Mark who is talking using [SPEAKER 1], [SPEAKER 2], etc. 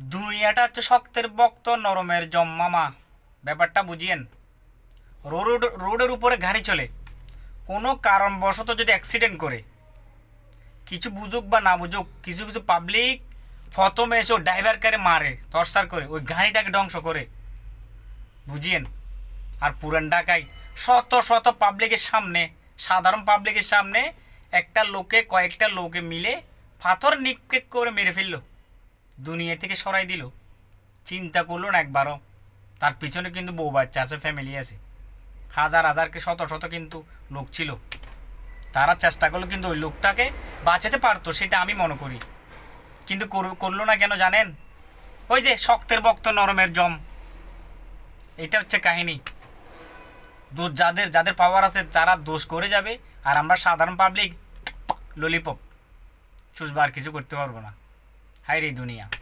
[SPEAKER 1] দুনিয়াটা হচ্ছে শক্তের বক্ত, নরমের জম্মামা। ব্যাপারটা বুঝিয়েন। রোড, রোডের উপরে গাড়ি চলে। কোনো কারণবশত যদি অ্যাক্সিডেন্ট করে, কিছু বুঝুক বা না বুঝুক, কিছু কিছু পাবলিক প্রথমে এসে ড্রাইভারকারে মারে তরসার করে, ওই গাড়িটাকে ধ্বংস করে। বুঝিয়েন? আর পুরান ঢাকায় শত শত পাবলিকের সামনে, সাধারণ পাবলিকের সামনে একটা লোকে কয়েকটা লোকে মিলে পাথর নিক্ষেপ করে মেরে ফেলল। দুনিয়া থেকে সরাই দিল। চিন্তা করল না একবারও। তার পিছনে কিন্তু বউ বাচ্চা আছে ফ্যামিলি আছে। হাজার হাজারকে শত শত কিন্তু লোক ছিল। তারা চেষ্টা করল কিন্তু ওই লোকটাকে বাঁচাতে পারতো, সেটা আমি মনে করি। কিন্তু কর- করল না কেন জানেন? ওই যে শক্তের বক্ত, নরমের জম। এটা হচ্ছে কাহিনী। দোষ যাদের যাদের পাওয়ার আছে যারা দোষ করে যাবে। আর আমরা সাধারণ পাবলিক ললিপপ চুষবার কিছু করতে পারব না। હાયરી દુનિયા.